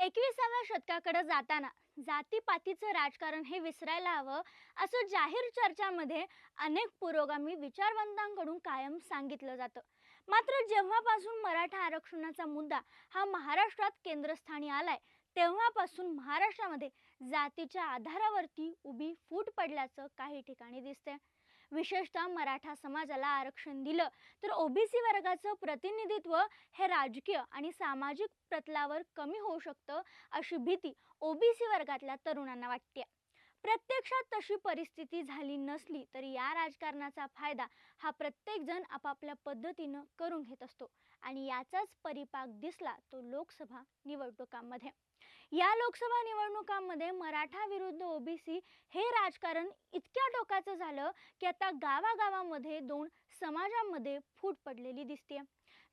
एकविसाव्या शतकाकडे जाताना जातीपातीचं राजकारण हे विसरायला हवं असं जाहीर चर्चामध्ये अनेक पुरोगामी विचारवंतांकडून कायम सांगितलं जातं. मात्र जेव्हापासून मराठा आरक्षणाचा मुद्दा हा महाराष्ट्रात केंद्रस्थानी आलाय तेव्हापासून महाराष्ट्रामध्ये जातीच्या आधारावरती उभी फूट पडल्याचं काही ठिकाणी दिसतंय. विशेषतः मराठा समाजाला आरक्षण दिलं. तर ओबीसी वर्गाचं प्रतिनिधित्व हे राजकीय आणि सामाजिक प्रतलावर कमी होऊ शकतं अशी भीती ओबीसी वर्गातल्या तरुणांना वाटते प्रत्यक्षात तशी परिस्थिती झाली नसली तरी या राजकारणाचा फायदा हा प्रत्येकजण आपापल्या पद्धतीनं करून घेत असतो आणि याचाच परिपाक दिसला तो लोकसभा निवडणुकांमध्ये. या लोकसभा निवडणुकांमध्ये मराठा विरुद्ध ओबीसी हे राजकारण इतक्या टोकाचं झालं की आता गावागावामध्ये दोन समाजामध्ये फूट पडलेली दिसते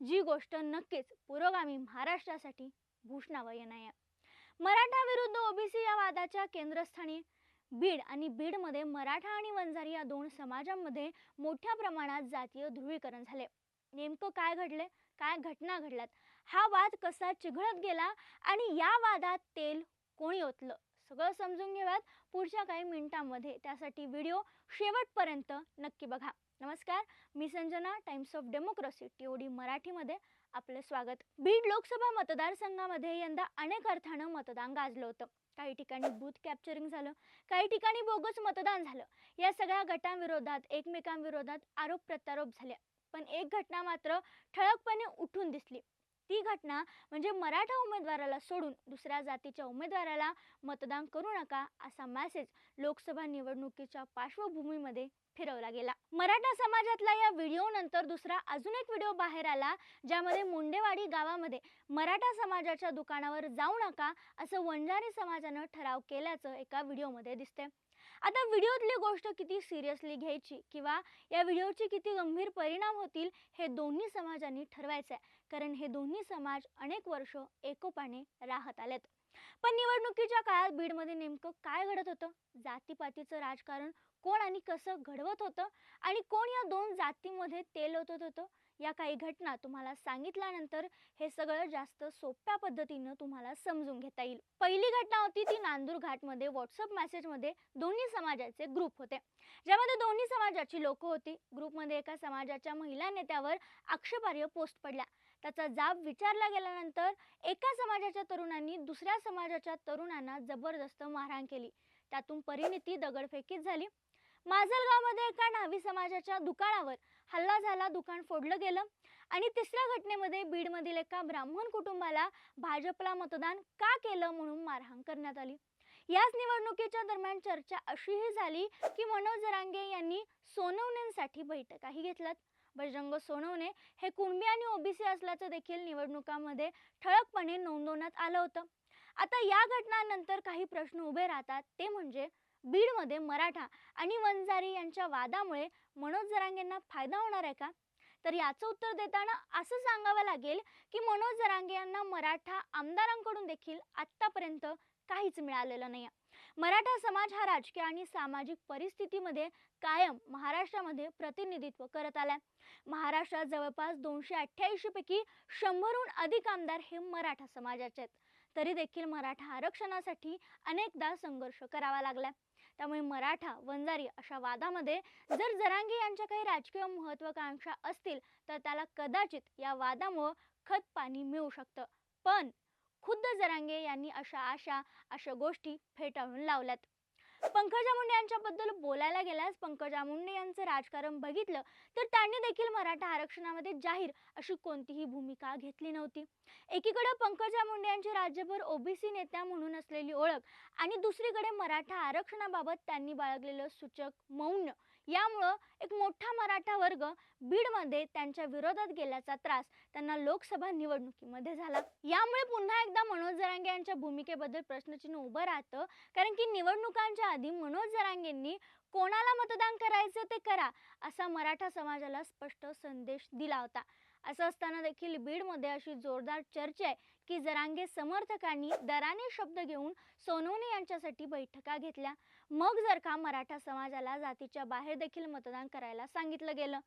जी गोष्ट नक्कीच पुरोगामी महाराष्ट्रासाठी भूषणावय आहे मराठा विरुद्ध ओबीसी या वादाच्या केंद्रस्थानी बीड आणि बीडमध्ये मराठा आणि वंजारी या दोन समाजांमध्ये मोठ्या प्रमाणात जातीय ध्रुवीकरण झाले नेमकं काय घडले काय घटना घडल्यात? हा वाद कसा चिघळत गेला आणि या वादात तेल कोणी ओतलं? सगळं समजून घेऊयात पुढच्या काही मिनिटांमध्ये. त्यासाठी व्हिडिओ शेवटपर्यंत नक्की बघा. नमस्कार मी Sanjana Times of Democracy T O D मराठीमध्ये आपलं स्वागत. बीड लोकसभा मतदारसंघामध्ये यंदा अनेक अर्थानं मतदान गाजलं होतं. काही ठिकाणी बूथ कॅप्चरिंग झालं काही ठिकाणी बोगस मतदान झालं. या सगळ्या गटांविरोधात एकमेकांविरोधात आरोप प्रत्यारोप झाले. पण एक घटना मात्र ठळकपणे उठून दिसली. ती घटना म्हणजे मराठा उमेदवाराला सोडून दुसऱ्या जातीच्या उमेदवाराला मतदान करू नका असा मेसेज लोकसभा निवडणुकीच्या पार्श्वभूमीमध्ये फिरवला गेला. मराठा समाजातला या व्हिडिओ नंतर दुसरा अजून एक व्हिडिओ बाहेर आला ज्यामध्ये मुंडेवाडी गावामध्ये मराठा समाजाच्या दुकानावर जाऊ नका असं वंजारी समाजानं ठराव केल्याचं एका व्हिडिओमध्ये दिसते आता व्हिडिओतली गोष्ट किती सिरियसली घ्यायची किंवा या व्हिडिओचे किती गंभीर परिणाम होतील हे दोन्ही समाजांनी ठरवायचं आहे. कारण हे दोन्ही समाज अनेक वर्ष एकोपाने राहत आलेत. पण निवडणुकीच्या काळात बीडमध्ये नेमकं काय घडत होतं? जातीपातीचं राजकारण कोण आणि कसं घडवत होतं? आणि कोण या दोन जातीमध्ये तेल ओतत होतं? या काही घटना तुम्हाला सांगितल्यानंतर हे सगळं जास्त सोप्या पद्धतीनं तुम्हाला समजून घेता येईल. पहिली घटना होती ती नांदूर घाटमध्ये व्हॉट्सअप मेसेजमध्ये दोन्ही समाजाचे ग्रुप होते. ज्यामध्ये दोन्ही समाजाची लोक होती. ग्रुपमध्ये एका समाजाच्या महिला नेत्यावर आक्षेपार्ह पोस्ट पडल्या. त्याचा जाब विचारला गेल्यानंतर एका समाजाच्या तरुणांनी दुसऱ्या समाजाच्या तरुणांना जबरदस्त मारहाण केली. त्यातून परिणिती दगडफेकीत झाली. माजलगावमध्ये एका न्हावी समाजाच्या दुकानावर हल्ला झाला दुकान फोडलं गेलं आणि तिसऱ्या घटनेमध्ये बीडमधील एका ब्राह्मण कुटुंबाला भाजपला मतदान का केलं म्हणून मारहाण करण्यात आली. याच निवडणुकीच्या दरम्यान चर्चा अशीही झाली की मनोज जरांगे यांनी सोनवणेंसाठी बैठकाही घेतल्यात. बजरंग सोनवणे हे कुणबी आणि ओबीसी असल्याचं देखील निवडणुकामध्ये ठळकपणे नोंदवण्यात आलं होतं. आता या घटनांनंतर काही प्रश्न उभे राहतात ते म्हणजे बीडमध्ये मराठा आणि वंजारी यांच्या वादामुळे मनोज जरांगेंना फायदा होणार आहे का? तर याचं उत्तर देताना असं सांगावं लागेल की मनोज जरांगे यांना मराठा आमदारांकडून देखील आत्तापर्यंत काहीच मिळालेलं नाही मराठा समाज हा राजकीय आणि सामाजिक परिस्थितीमध्ये कायम महाराष्ट्रामध्ये प्रतिनिधित्व करत आलाय. महाराष्ट्रात जवळपास दोनशे अठ्ठ्याऐंशी पैकी शंभरहून अधिक आमदार हे मराठा समाजाचे आहेत. तरी देखील मराठा आरक्षणासाठी अनेकदा संघर्ष करावा लागलाय. त्यामुळे मराठा वंजारी अशा वादामध्ये जर जरांगे यांच्या काही राजकीय महत्वाकांक्षा असतील तर त्याला कदाचित या वादामुळं खत पाणी मिळू शकतं. पण खुद्द जरांगे यांनी अशा आशा अशा गोष्टी फेटाळून लावल्यात. पंकजा मुंडे यांच्याबद्दल बोलायला गेल्यास पंकजा मुंडे यांचं राजकारण बघितलं तर त्यांनी देखील मराठा आरक्षणामध्ये जाहीर अशी कोणतीही भूमिका घेतली नव्हती. एकीकडे पंकजा मुंडे यांची राज्यभर ओबीसी नेत्या म्हणून असलेली ओळख आणि दुसरीकडे मराठा आरक्षणाबाबत त्यांनी बाळगलेलं सूचक मौन यामुळं एक मोठा मराठा वर्ग बीडमध्ये त्यांच्या विरोधात गेल्याचा त्रास त्यांना लोकसभा निवडणुकीमध्ये झाला. यामुळे पुन्हा एकदा मनोज जरांगे यांच्या भूमिकेबद्दल प्रश्नचिन्ह उभं राहतं. कारण की निवडणुकांच्या आधी मनोज जरांगेंनी कोणाला मतदान करायचं ते करा असा मराठा समाजाला स्पष्ट संदेश दिला होता. असं असताना देखील बीडमध्ये अशी जोरदार चर्चा आहे की जरांगे समर्थकांनी दराने शब्द घेऊन सोनवणे यांच्यासाठी बैठका घेतल्या. मग जर का मराठा समाजाला जातीच्या बाहेर देखील मतदान करायला सांगितलं गेलं.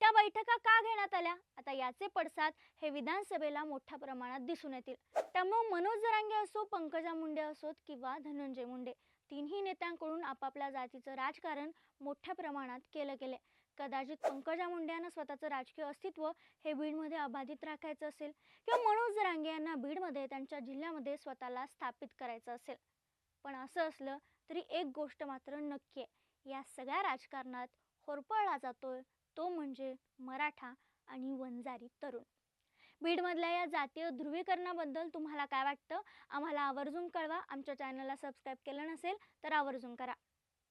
त्या बैठका का घेण्यात आल्या? आता याचे पडसाद हे विधानसभेला मोठ्या प्रमाणात दिसून येतील. त्यामुळे मनोज जरांगे असो पंकजा मुंडे असोत किंवा धनंजय मुंडे तिन्ही नेत्यांकडून आपापल्या जातीचं राजकारण मोठ्या प्रमाणात केलं गेले कदाचित पंकजा मुंडे यांना स्वतःचं राजकीय अस्तित्व हे बीडमध्ये अबाधित राखायचं असेल किंवा मनोज रांगे यांना बीडमध्ये त्यांच्या जिल्ह्यामध्ये स्वतःला स्थापित करायचं असेल. पण असं असलं तरी एक गोष्ट मात्र नक्की आहे. या सगळ्या राजकारणात होरपळला जातोय तो म्हणजे मराठा आणि वंजारी तरुण. बीडमधल्या या जातीय ध्रुवीकरणाबद्दल तुम्हाला काय वाटतं? आम्हाला आवर्जून कळवा. आमच्या चॅनलला सबस्क्राईब केलं नसेल तर आवर्जून करा.